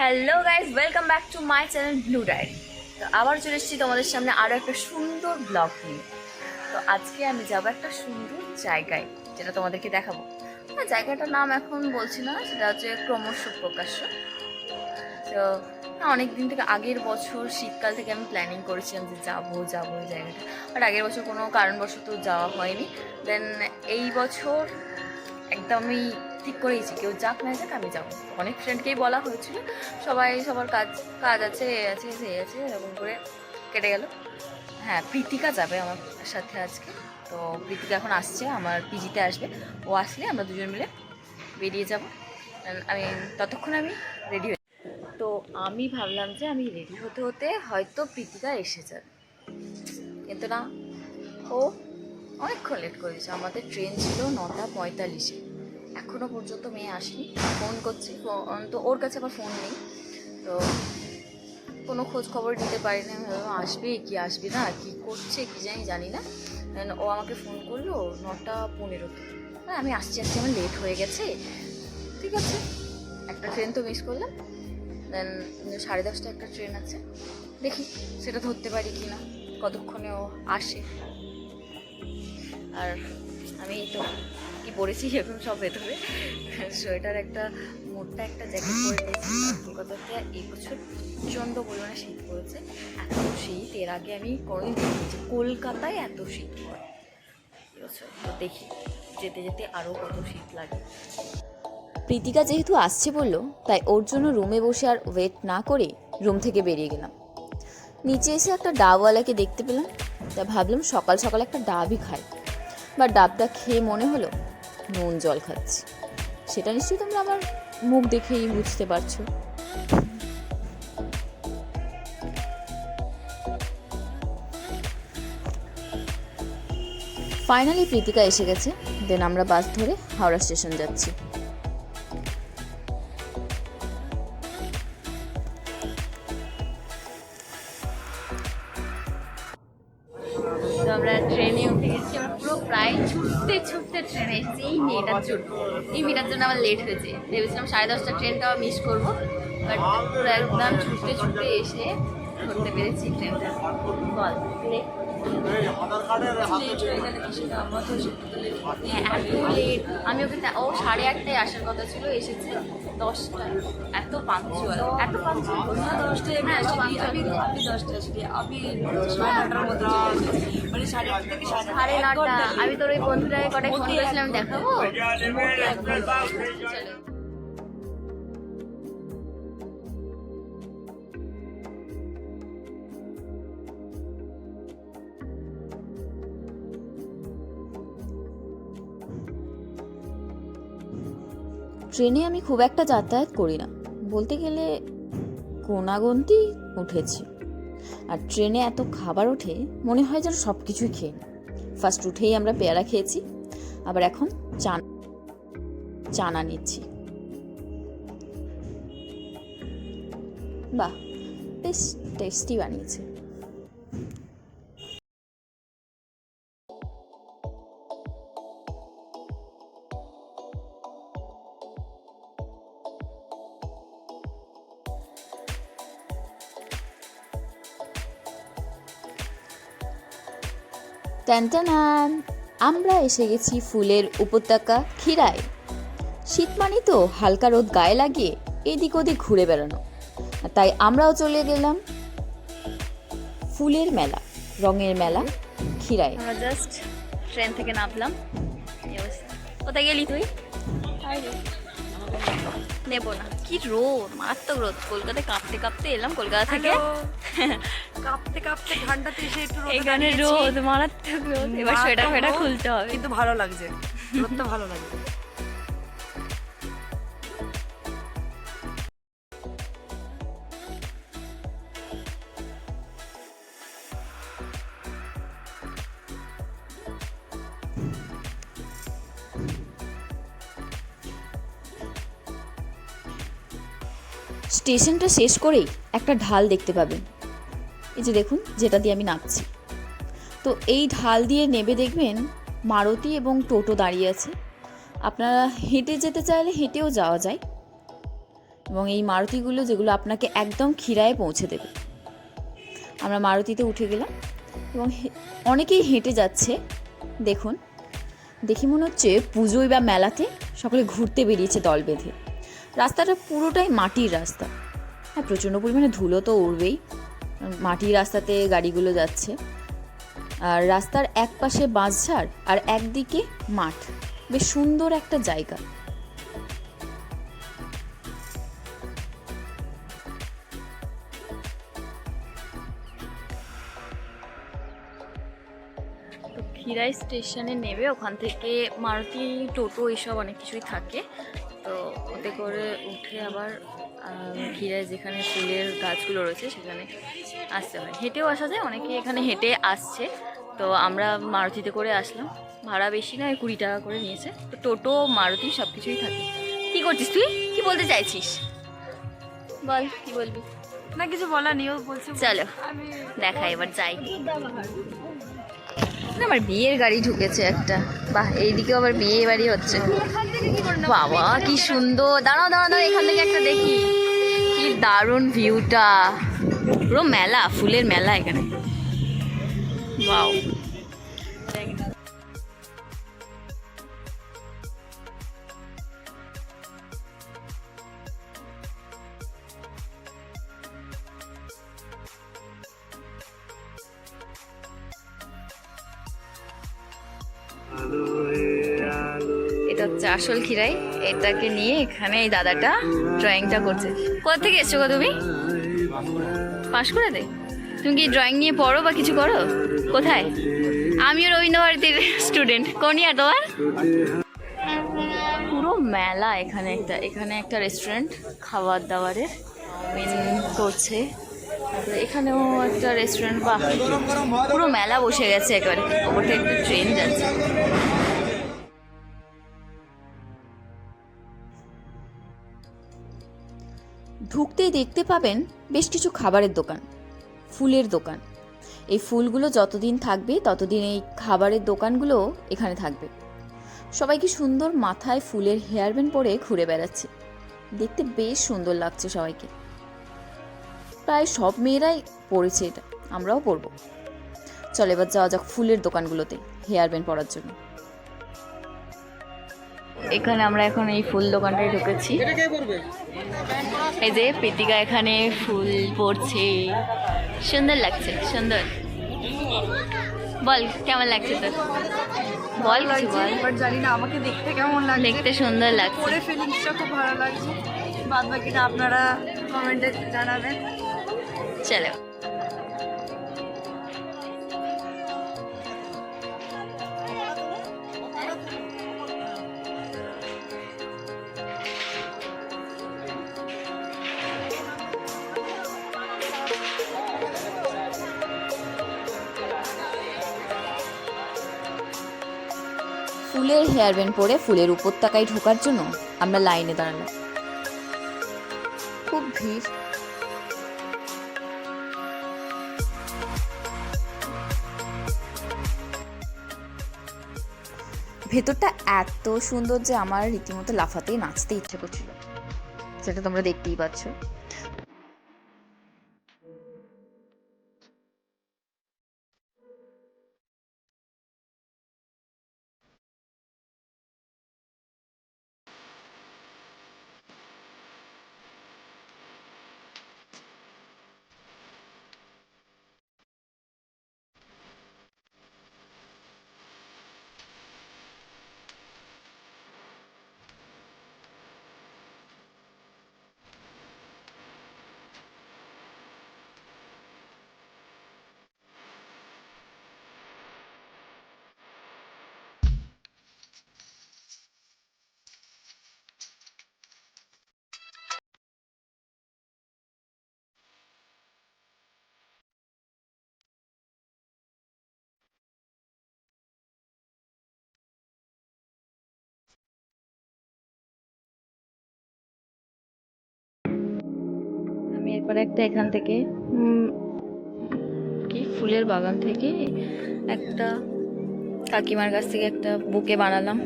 Hello guys welcome back to my channel Blue Diary তো আবার চলে এসেছি তোমাদের সামনে আরও একটা সুন্দর ব্লগ নিয়ে। তো আজকে আমি যাব একটা সুন্দর জায়গায়, যেটা তোমাদেরকে দেখাবো। না, জায়গাটার নাম এখন বলছি না, সেটা হচ্ছে ক্রমশ প্রকাশ্য। তো অনেক দিন থেকে আগের বছর শীতকাল থেকে আমি প্ল্যানিং করেছিলাম যে যাব যাব ওই জায়গাটা। বাট আগের বছর কোনো কারণবশত যাওয়া হয়নি। দেন এই বছর একদমই ঠিক করেইছি কেউ যাক না যাক, আমি যাব। অনেক ফ্রেন্ডকেই বলা হয়েছিল। সবাই, সবার কাজ কাজ আছে, এ আছে, সে আছে, এরকম করে কেটে গেল। হ্যাঁ প্রীতিকা যাবে আমার সাথে আজকে। তো প্রীতিকা এখন আসছে, আমার পিজিতে আসবে। ও আসলে আমরা দুজন মিলে বেরিয়ে যাব। আমি, ততক্ষণ আমি রেডি হয়ে তো আমি ভাবলাম যে আমি রেডি হতে হতে হয়তো প্রীতিকা এসে যাবে। কিন্তু না, ও অনেকক্ষণ লেট করে দিয়েছে আমাদের ট্রেন ছিল নটা পঁয়তাল্লিশে। এখনও পর্যন্ত মেয়ে আসেনি। ফোন করছি তো ওর কাছে আবার ফোন নেই। তো কোনো খোঁজ খবর নিতে পারি না ভাবলাম, আসবে কি, আসবে না, কি করছে কি জানি জানি না। ও আমাকে ফোন করল নটা পনেরোতে হ্যাঁ আমি আসছি আসছি, আমার লেট হয়ে গেছে। ঠিক আছে, একটা ট্রেন তো মিস করলাম। দেন সাড়ে দশটা একটা ট্রেন আছে। দেখি সেটা ধরতে পারি কি না, কতক্ষণে ও আসে। আর আমি তো পরেছি এখন সব ভেতরে। সোয়েটার একটা মোটা একটা জ্যাকেট পরে নিয়েছি কলকাতাতে এই বছর প্রচণ্ড পরিমাণে শীত পড়েছে। এত শীত, এর আগে আমি কোনোদিন দেখিনি কলকাতায় এত শীত পড়ে। এবছর তো দেখি, যেতে যেতে আরও কত শীত লাগে। প্রীতিকা যেহেতু আসছে বলল, তাই ওর জন্য রুমে বসে আর ওয়েট না করে রুম থেকে বেরিয়ে গেলাম। নিচে এসে একটা ডাবওয়ালাকে দেখতে পেলাম। তা ভাবলাম সকাল সকাল একটা ডাবই খাই। বা ডাবটা খেয়ে মনে হলো নুন জল খাচ্ছি। সেটা নিশ্চয়ই তোমরা আমার মুখ দেখেই বুঝতে পারছ। ফাইনালি প্রীতিকা এসে গেছে। দেন আমরা বাস ধরে হাওড়া স্টেশন যাচ্ছি। আমরা ট্রেনে উঠে গেছি। পুরো প্রায় ছুটতে ছুটতে ট্রেনে এসেছি। এই মেয়েটার জন্য। এই মেয়েটার জন্য আমার লেট হয়েছে। ভেবেছিলাম সাড়ে দশটা ট্রেনটাও মিস করব বাট পুরো একদম ছুটতে ছুটতে এসে ধরতে পেরেছি ট্রেনটা। বল। হ্যাঁ আমি ওকে ও সাড়ে আটটায় আসার কথা ছিল, এসেছে। দশটায় এত পাঞ্চুয়াল এত পাঞ্চুয়াল দশটায় আমি হ্যাঁ। আমি আমি দশটায় আসিনি আমি সাড়ে নটার মধ্যে মানে সাড়ে থেকে নটা। আমি তোর ওই বন্ধুটাকে কটায় ফোন করেছিলাম দেখাবো? ট্রেনে আমি খুব একটা যাতায়াত করি না। বলতে গেলে কোনাগন্তি উঠেছি। আর ট্রেনে এত খাবার ওঠে, মনে হয় যেন সব কিছুই খেয়ে ফার্স্ট উঠেই আমরা পেয়ারা খেয়েছি, আবার এখন চান, চানা নিচ্ছি। বাহ, বেশ টেস্টি বানিয়েছে। ট্যান্টানান আমরা এসে গেছি ফুলের উপত্যকা খিরায় শীত মানে তো হালকা রোদ গায়ে লাগিয়ে এদিক ওদিক ঘুরে বেড়ানো। তাই আমরাও চলে গেলাম ফুলের মেলা রঙের মেলা খিরায় আমরা জাস্ট ট্রেন থেকে নামলাম। কোথায় গেলি তুই? নেব না। কি রোদ মারাত্মক রোদ। কলকাতায় কাঁপতে কাঁপতে এলাম কলকাতা থেকে। কাঁপতে কাঁপতে ঠান্ডাতে এসে একটু রোদে এখানে রোদ মারাত্মক রোদ। এবার সোয়েটার ফেটা খুলতে হবে। কিন্তু ভালো লাগছে। রোদটা ভালো লাগছে। স্টেশনটা শেষ করেই একটা ঢাল দেখতে পাবেন। এই যে দেখুন, যেটা দিয়ে আমি নামছি। তো এই ঢাল দিয়ে নেবে দেখবেন মারুতি এবং টোটো দাঁড়িয়ে আছে। আপনারা হেঁটে যেতে চাইলে হেঁটেও যাওয়া যায়। এবং এই মারুতিগুলো যেগুলো আপনাকে একদম খিরায় পৌঁছে দেবে। আমরা মারুতিতে উঠে গেলাম এবং অনেকেই হেঁটে যাচ্ছে। দেখুন, দেখি মনে হচ্ছে পুজোয় বা মেলাতে সকলে ঘুরতে বেরিয়েছে দল বেঁধে। রাস্তাটা পুরোটাই মাটির রাস্তা। হ্যাঁ প্রচণ্ড পরিমাণে ধুলো তো উড়বেই। মাটির রাস্তাতে গাড়িগুলো যাচ্ছে। আর রাস্তার এক পাশে বাঁশঝাড় আর একদিকে মাঠ। বেশ সুন্দর একটা জায়গা। তো খিরাই স্টেশনে নেবে, ওখান থেকে মারুতি, টোটো এইসব অনেক কিছুই থাকে। তো করে উঠে আবার ঘিরে যেখানে ফুলের গাছগুলো রয়েছে সেখানে আসতে হয়। হেঁটেও আসা যায় অনেকে এখানে হেঁটে আসছে। তো আমরা মারুতিতে করে আসলাম। ভাড়া বেশি নয় কুড়ি টাকা করে নিয়েছে। তো টোটো মারুতি সব কিছুই থাকে। কী করছিস তুই? কি বলতে চাইছিস? বল কি বলবি? না কিছু বলা নেই ও বলছে চলো দেখা এবার যাই। না, আমার বিয়ের গাড়ি ঢুকেছে একটা। বাহ এইদিকে আবার বিয়ে বাড়ি হচ্ছে। বাবা, কি সুন্দর। দাঁড়াও দাঁড়াও দাঁড়াও, এখান থেকে একটা দেখি। কি দারুণ ভিউটা পুরো মেলা, ফুলের মেলা এখানে। বাও হচ্ছে আসল খিরাই, এটাকে নিয়ে এখানে এই দাদাটা ড্রয়িংটা করছে। কোথা থেকে এসছো গো তুমি? পাশ করে দে। তুমি কি ড্রয়িং নিয়ে পড়ো বা কিছু করো? কোথায়? আমিও রবীন্দ্রভারতীর স্টুডেন্ট কোন তোমার? পুরো মেলা এখানে একটা এখানে একটা রেস্টুরেন্ট খাবার দাবারের মেন করছে এখানেও একটা রেস্টুরেন্ট বা পুরো মেলা বসে গেছে একেবারে। ওপর থেকে একটা ট্রেন যাচ্ছে। ঢুকতেই দেখতে পাবেন বেশ কিছু খাবারের দোকান ফুলের দোকান। এই ফুলগুলো যতদিন থাকবে ততদিন এই খাবারের দোকানগুলো এখানে থাকবে। সবাই কি সুন্দর মাথায় ফুলের হেয়ার ব্যান্ড পরে ঘুরে বেড়াচ্ছে। দেখতে বেশ সুন্দর লাগছে সবাইকে। প্রায় সব মেয়েরাই পরেছে এটা আমরাও পরবো। চলে এবার যাওয়া যাক ফুলের দোকানগুলোতে হেয়ার ব্যান্ড পরার জন্য। এখানে আমরা এখন এই ফুল দোকানটায় ঢুকেছি। এই যে প্রীতিকা এখানে ফুল পড়ছে। সুন্দর লাগছে সুন্দর। বল কেমন লাগছে তোর? বল কিছু বল। বাট জানি না আমাকে দেখতে কেমন লাগছে। দেখতে সুন্দর লাগছে। পরে ফিলিংসটা খুব ভালো লাগছে। বাদ বাকিটা আপনারা কমেন্টে জানাবেন। চলো। ফুলের হেয়ার ব্যান্ড পরে ফুলের উপত্যকায় ঢোকার জন্য আমরা লাইনে দাঁড়ালাম। খুব ভিড়। ভেতরটা এত সুন্দর যে আমার রীতিমতো লাফাতেই নাচতে ইচ্ছে করছিল। সেটা তোমরা দেখতেই পাচ্ছ। আমি এরপর একটা এখান থেকে কি ফুলের বাগান থেকে একটা কাকিমার কাছ থেকে একটা বুকে বানালাম।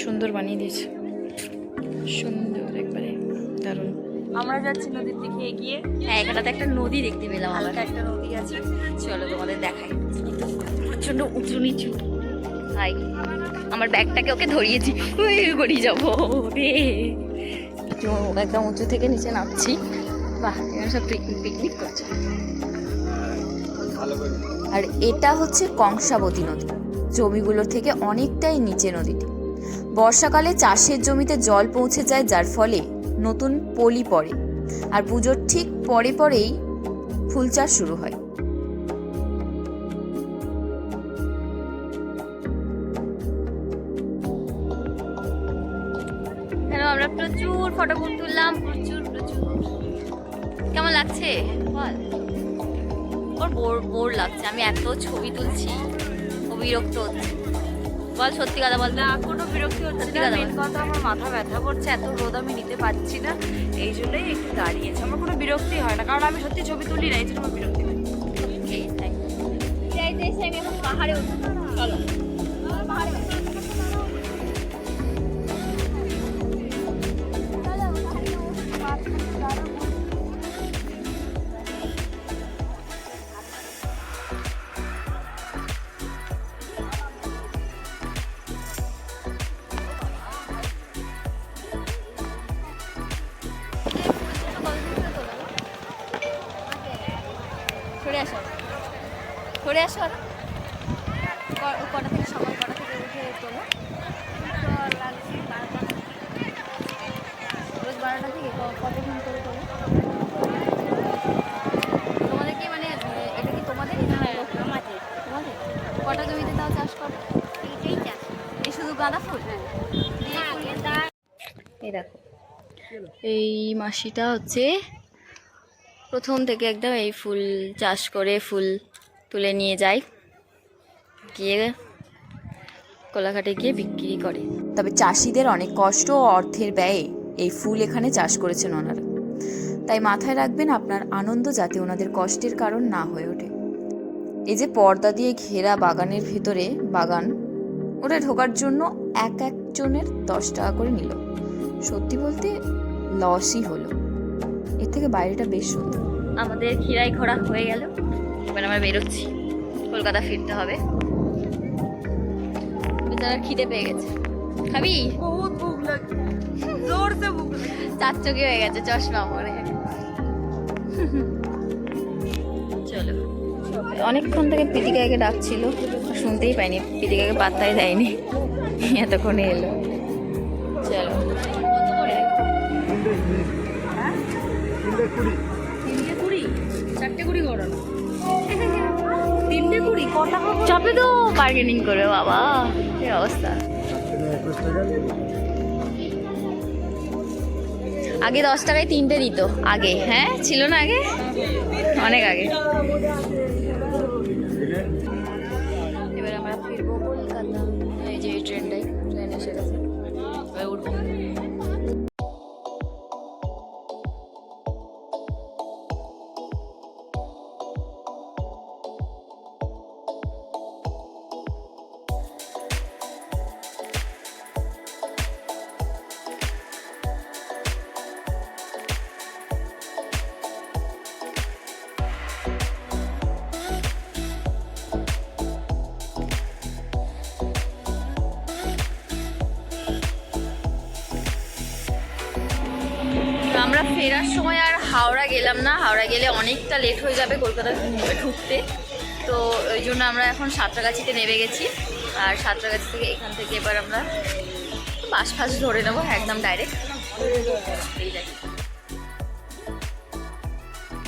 সুন্দর বানিয়ে দিয়েছে। সুন্দর একবারে দারুণ। আমরা যাচ্ছি নদীর দিকে এগিয়ে। হ্যাঁ এখানটাতে একটা নদী দেখতে পেলাম হালকা একটা নদী আছে। চলো তোমাদের দেখাই। প্রচণ্ড উঁচু নিচু। হাই আমার ব্যাগটাকে ওকে ধরিয়েছি। গড়িয়ে যাব। রে একদম উঁচু থেকে নিচে নামছি। বাহ এখানে সব পিকনিক পিকনিক করছে। আর এটা হচ্ছে কংসাবতী নদী। জমিগুলোর থেকে অনেকটাই নিচে নদীটি। বর্ষাকালে চাষের জমিতে জল পৌঁছে যায় যার ফলে নতুন পলি পড়ে। আর পুজোর ঠিক পরে পরেই ফুল চাষ শুরু হয়। আমরা প্রচুর ফটো তুললাম প্রচুর প্রচুর। কেমন লাগছে? বল। ওর বোর বোর লাগছে। আমি এত ছবি তুলছি। ও বিরক্ত হচ্ছে। বল সত্যি কথা বল। না কোনো বিরক্তি হচ্ছে না। কথা মেন কথা আমার মাথা ব্যথা করছে এত রোদ আমি নিতে পারছি না। এই জন্যই একটু দাঁড়িয়েছে। আমার কোনো বিরক্তি হয় না কারণ আমি সত্যি ছবি তুলি না এই জন্য আমার বিরক্তি হয়. যাইতে এসে আমি এখন পাহাড়ে উঠবো চলো। সরে আসো। সরে আসো কটা থেকে সকাল কটা থেকে উঠে তোলো। রোজ বারোটা থেকে কতক্ষণ করে তোলো। তোমাদের কি মানে এটা কি তোমাদের? আমাদের। তোমাদের? কটা জমিতে তাও চাষ করো? এইটাই চাষ। এই শুধু গাঁদা ফুল? এই দেখো এই মাসিটা হচ্ছে প্রথম থেকে একদম এই ফুল চাষ করে ফুল তুলে নিয়ে যায় গিয়ে কোলাঘাটে গিয়ে বিক্রি করে। তবে চাষিদের অনেক কষ্ট ও অর্থের ব্যয়ে এই ফুল এখানে চাষ করেছেন ওনারা। তাই মাথায় রাখবেন, আপনার আনন্দ যাতে ওনাদের কষ্টের কারণ না হয়ে ওঠে। এই যে পর্দা দিয়ে ঘেরা বাগানের ভেতরে বাগান, ওটা ঢোকার জন্য এক একজনের দশ টাকা করে নিল। সত্যি বলতে লসই হলো। এর থেকে বাইরেটা বেশ সুন্দর। আমাদের খিরাই ঘোরা হয়ে গেল। এবার আমরা বেরোচ্ছি। কলকাতা ফিরতে হবে। বেচারা খিদে পেয়ে গেছে। খাবি? বহুত ভুক লাগছে জোর সে ভুক লাগছে চার চোখে হয়ে গেছে চশমা পরে। চলো। অনেকক্ষণ থেকে পিতিকাকে ডাকছিল। শুনতেই পাইনি। পিতিকাকে পাত্তাই দেয়নি। এতক্ষণে এলো। চাপে তো বার্গেনিং করে, বাবা। এই অবস্থা? আগে দশ টাকায় তিনটে দিত, আগে হ্যাঁ? ছিল না আগে? অনেক আগে। আমরা ফেরার সময় আর হাওড়া গেলাম না। হাওড়া গেলে অনেকটা লেট হয়ে যাবে কলকাতা ঢুকতে। তো ওই জন্য আমরা এখন সাঁতরাগাছিতে নেমে গেছি। আর সাঁতরাগাছি থেকে এখান থেকে এবার আমরা বাস ফাস ধরে নেব একদম ডাইরেক্ট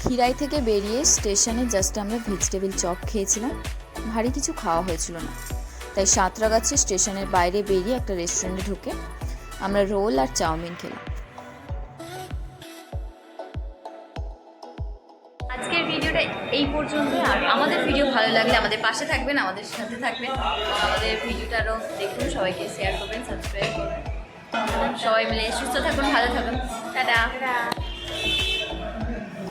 খিরাই থেকে বেরিয়ে স্টেশনে জাস্ট আমরা ভেজিটেবল চপ খেয়েছিলাম। ভারী কিছু খাওয়া হয়েছিল না। তাই সাঁতরাগাছি স্টেশনের বাইরে বেরিয়ে একটা রেস্টুরেন্টে ঢুকে আমরা রোল আর চাউমিন খেলাম। এই পর্যন্ত। আর আমাদের ভিডিও ভালো লাগলে আমাদের পাশে থাকবেন, আমাদের সাথে থাকবেন। আমাদের ভিডিওটা আরও দেখুন, সবাইকে শেয়ার করবেন সাবস্ক্রাইব করবেন। সবাই মিলে সুস্থ থাকুন, ভালো থাকুন। টাটা।